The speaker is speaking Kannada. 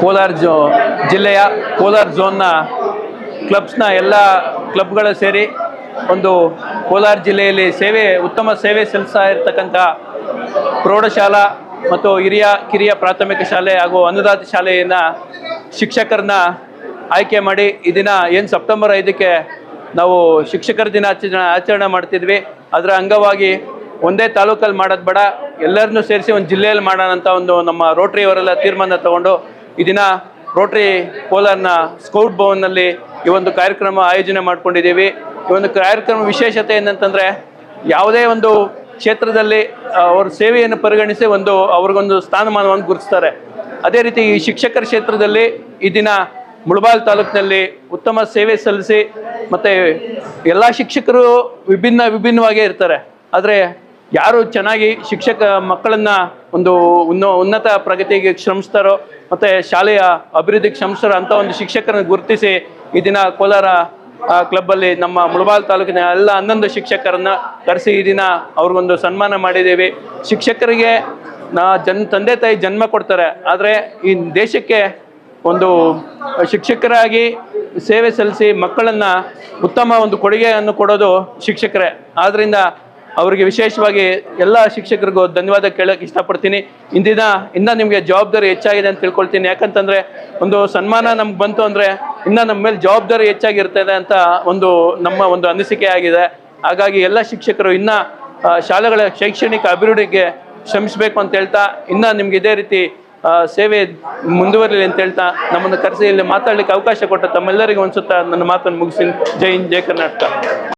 ಕೋಲಾರ ಜೋ ಜಿಲ್ಲೆಯ ಕೋಲಾರ ಝೋನ್ನ ಕ್ಲಬ್ಸ್ನ ಎಲ್ಲ ಕ್ಲಬ್ಗಳು ಸೇರಿ ಒಂದು ಕೋಲಾರ ಜಿಲ್ಲೆಯಲ್ಲಿ ಸೇವೆ, ಉತ್ತಮ ಸೇವೆ ಸಲ್ಲಿಸ್ತಾ ಇರತಕ್ಕಂಥ ಪ್ರೌಢಶಾಲಾ ಮತ್ತು ಹಿರಿಯ, ಕಿರಿಯ ಪ್ರಾಥಮಿಕ ಶಾಲೆ ಹಾಗೂ ಅನುದಾನ ಶಾಲೆಯನ್ನು ಶಿಕ್ಷಕರನ್ನ ಆಯ್ಕೆ ಮಾಡಿ ಈ ದಿನ ಏನು ಸೆಪ್ಟೆಂಬರ್ ಐದಕ್ಕೆ ನಾವು ಶಿಕ್ಷಕರ ದಿನಾಚರಣೆ ಆಚರಣೆ ಮಾಡ್ತಿದ್ವಿ. ಅದರ ಅಂಗವಾಗಿ ಒಂದೇ ತಾಲೂಕಲ್ಲಿ ಮಾಡೋದು ಬೇಡ. ಎಲ್ಲರನ್ನೂ ಸೇರಿಸಿ ಒಂದು ಜಿಲ್ಲೆಯಲ್ಲಿ ಮಾಡೋಣ ಅಂತ ಒಂದು ನಮ್ಮ ರೋಟ್ರಿ ಅವರೆಲ್ಲ ತೀರ್ಮಾನ ತಗೊಂಡು ಈ ದಿನ ರೋಟ್ರಿ ಕೋಲಾರ್ನ ಸ್ಕೌಟ್ ಭವನ್ನಲ್ಲಿ ಈ ಒಂದು ಕಾರ್ಯಕ್ರಮ ಆಯೋಜನೆ ಮಾಡ್ಕೊಂಡಿದ್ದೀವಿ. ಈ ಒಂದು ಕಾರ್ಯಕ್ರಮ ವಿಶೇಷತೆ ಏನಂತಂದರೆ ಯಾವುದೇ ಒಂದು ಕ್ಷೇತ್ರದಲ್ಲಿ ಅವ್ರ ಸೇವೆಯನ್ನು ಪರಿಗಣಿಸಿ ಒಂದು ಅವ್ರಿಗೊಂದು ಸ್ಥಾನಮಾನವನ್ನು ಗುರುತಿಸ್ತಾರೆ. ಅದೇ ರೀತಿ ಈ ಶಿಕ್ಷಕರ ಕ್ಷೇತ್ರದಲ್ಲಿ ಈ ದಿನ ಮುಳಬಾಲ್ ತಾಲೂಕಿನಲ್ಲಿ ಉತ್ತಮ ಸೇವೆ ಸಲ್ಲಿಸಿ ಮತ್ತು ಎಲ್ಲ ಶಿಕ್ಷಕರು ವಿಭಿನ್ನ ವಿಭಿನ್ನವಾಗೇ ಇರ್ತಾರೆ. ಆದರೆ ಯಾರು ಚೆನ್ನಾಗಿ ಶಿಕ್ಷಕ ಮಕ್ಕಳನ್ನ ಒಂದು ಉನ್ನ ಉನ್ನತ ಪ್ರಗತಿಗೆ ಶ್ರಮಿಸ್ತಾರೋ ಮತ್ತು ಶಾಲೆಯ ಅಭಿವೃದ್ಧಿಗೆ ಶ್ರಮಿಸ್ತಾರೋ ಅಂತ ಒಂದು ಶಿಕ್ಷಕರನ್ನ ಗುರುತಿಸಿ ಈ ದಿನ ಕೋಲಾರ ಕ್ಲಬ್ಬಲ್ಲಿ ನಮ್ಮ ಮುಳಬಾಲ್ ತಾಲೂಕಿನ ಎಲ್ಲ ಹನ್ನೊಂದು ಶಿಕ್ಷಕರನ್ನ ಕರೆಸಿ ಈ ದಿನ ಅವ್ರಿಗೊಂದು ಸನ್ಮಾನ ಮಾಡಿದ್ದೀವಿ. ಶಿಕ್ಷಕರಿಗೆ ನಾ ಜನ್ ತಂದೆ ತಾಯಿ ಜನ್ಮ ಕೊಡ್ತಾರೆ. ಆದರೆ ಈ ದೇಶಕ್ಕೆ ಒಂದು ಶಿಕ್ಷಕರಾಗಿ ಸೇವೆ ಸಲ್ಲಿಸಿ ಮಕ್ಕಳನ್ನು ಉತ್ತಮ ಒಂದು ಕೊಡುಗೆಯನ್ನು ಕೊಡೋದು ಶಿಕ್ಷಕರೇ. ಆದ್ದರಿಂದ ಅವರಿಗೆ ವಿಶೇಷವಾಗಿ ಎಲ್ಲ ಶಿಕ್ಷಕರಿಗೂ ಧನ್ಯವಾದ ಕೇಳೋಕೆ ಇಷ್ಟಪಡ್ತೀನಿ. ಇಂದಿನ, ಇನ್ನ ನಿಮಗೆ ಜವಾಬ್ದಾರಿ ಹೆಚ್ಚಾಗಿದೆ ಅಂತ ತಿಳ್ಕೊಳ್ತೀನಿ. ಯಾಕಂತಂದ್ರೆ ಒಂದು ಸನ್ಮಾನ ನಮ್ಗೆ ಬಂತು ಅಂದ್ರೆ ಇನ್ನ ನಮ್ಮ ಮೇಲೆ ಜವಾಬ್ದಾರಿ ಹೆಚ್ಚಾಗಿರ್ತದೆ ಅಂತ ಒಂದು ನಮ್ಮ ಒಂದು ಅನಿಸಿಕೆ ಆಗಿದೆ. ಹಾಗಾಗಿ ಎಲ್ಲ ಶಿಕ್ಷಕರು ಇನ್ನ ಶಾಲೆಗಳ ಶೈಕ್ಷಣಿಕ ಅಭಿವೃದ್ಧಿಗೆ ಶ್ರಮಿಸಬೇಕು ಅಂತ ಹೇಳ್ತಾ, ಇನ್ನ ನಿಮ್ಗೆ ಇದೇ ರೀತಿ ಸೇವೆ ಮುಂದುವರಲಿ ಅಂತ ಹೇಳ್ತಾ ನಮ್ಮನ್ನು ಕರೆಸಿ ಇಲ್ಲಿ ಮಾತಾಡ್ಲಿಕ್ಕೆ ಅವಕಾಶ ಕೊಟ್ಟ ತಮ್ಮೆಲ್ಲರಿಗೂ ಅನ್ಸುತ್ತಾ ನನ್ನ ಮಾತನ್ನು ಮುಗಿಸಿ. ಜೈ ಹಿಂದ್, ಜೈ ಕರ್ನಾಟಕ.